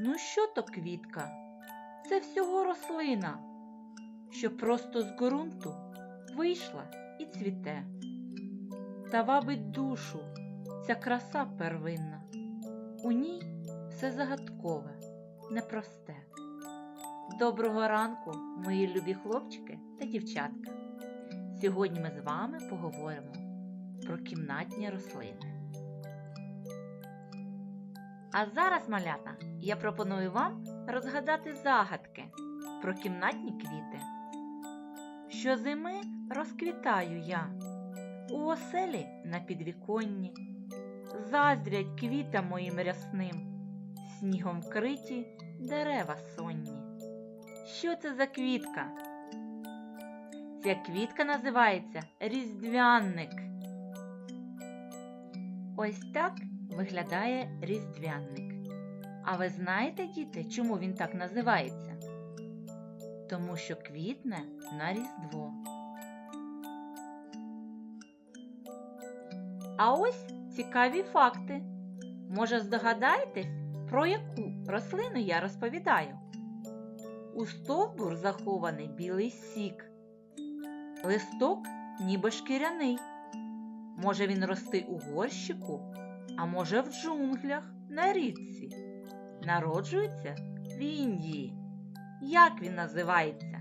Ну що то квітка? Це всього рослина, що просто з ґрунту вийшла і цвіте. Та вабить душу ця краса первинна. У ній все загадкове, непросте. Доброго ранку, мої любі хлопчики та дівчатка. Сьогодні ми з вами поговоримо про кімнатні рослини. А зараз, малята, я пропоную вам розгадати загадки про кімнатні квіти. Щозими розквітаю я у оселі на підвіконні, заздрять квітам моїм рясним, снігом вкриті дерева сонні. Що це за квітка? Ця квітка називається різдвяник. Ось так виглядає різдвяник. А ви знаєте, діти, чому він так називається? Тому що квітне на Різдво. А ось цікаві факти. Може, здогадаєтесь, про яку рослину я розповідаю? У стовбур захований білий сік. Листок ніби шкіряний. Може він рости у горщику, а може в джунглях на річці. Народжується в Індії. Як він називається?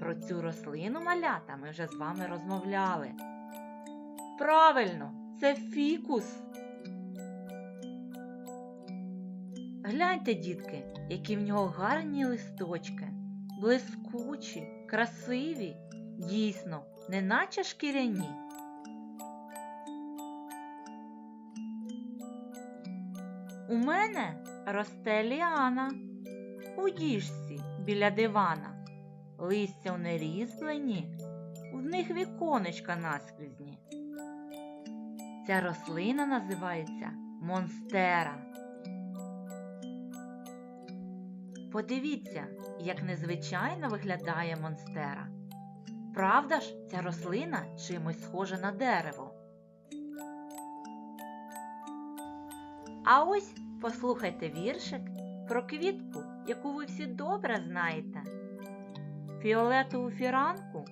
Про цю рослину малята ми вже з вами розмовляли. Правильно, це фікус. Гляньте, дітки, які в нього гарні листочки, блискучі, красиві, дійсно, неначе шкіряні. У мене росте ліана у діжці біля дивана. Листя в нерізблені, в них віконечка наскрізні. Ця рослина називається монстера. Подивіться, як незвичайно виглядає монстера. Правда ж, ця рослина чимось схожа на дерево. А ось послухайте віршик про квітку, яку ви всі добре знаєте. Фіолетову фіранку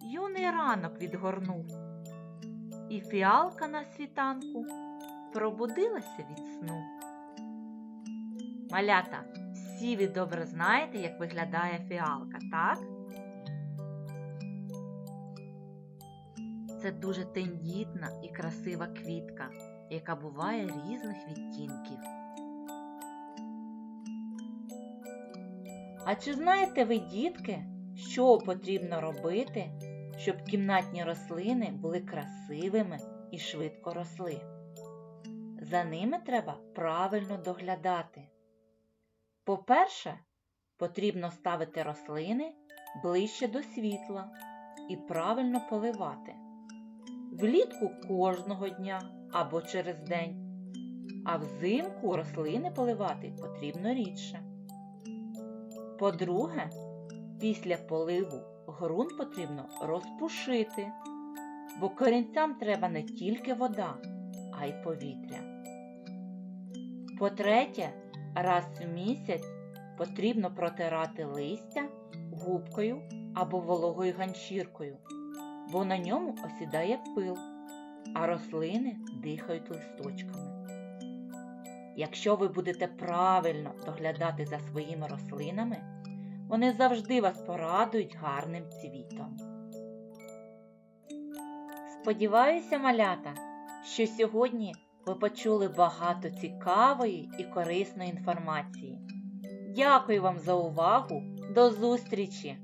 юний ранок відгорнув, і фіалка на світанку пробудилася від сну. Малята, всі ви добре знаєте, як виглядає фіалка, так? Це дуже тендітна і красива квітка, яка буває різних відтінків. А чи знаєте ви, дітки, що потрібно робити, щоб кімнатні рослини були красивими і швидко росли? За ними треба правильно доглядати. По-перше, потрібно ставити рослини ближче до світла і правильно поливати. Влітку кожного дня або через день, а взимку рослини поливати потрібно рідше. По-друге, після поливу ґрунт потрібно розпушити, бо корінцям треба не тільки вода, а й повітря. По-третє, раз в місяць потрібно протирати листя губкою або вологою ганчіркою, бо на ньому осідає пил, а рослини дихають листочками. Якщо ви будете правильно доглядати за своїми рослинами, вони завжди вас порадують гарним цвітом. Сподіваюся, малята, що сьогодні ви почули багато цікавої і корисної інформації. Дякую вам за увагу. До зустрічі!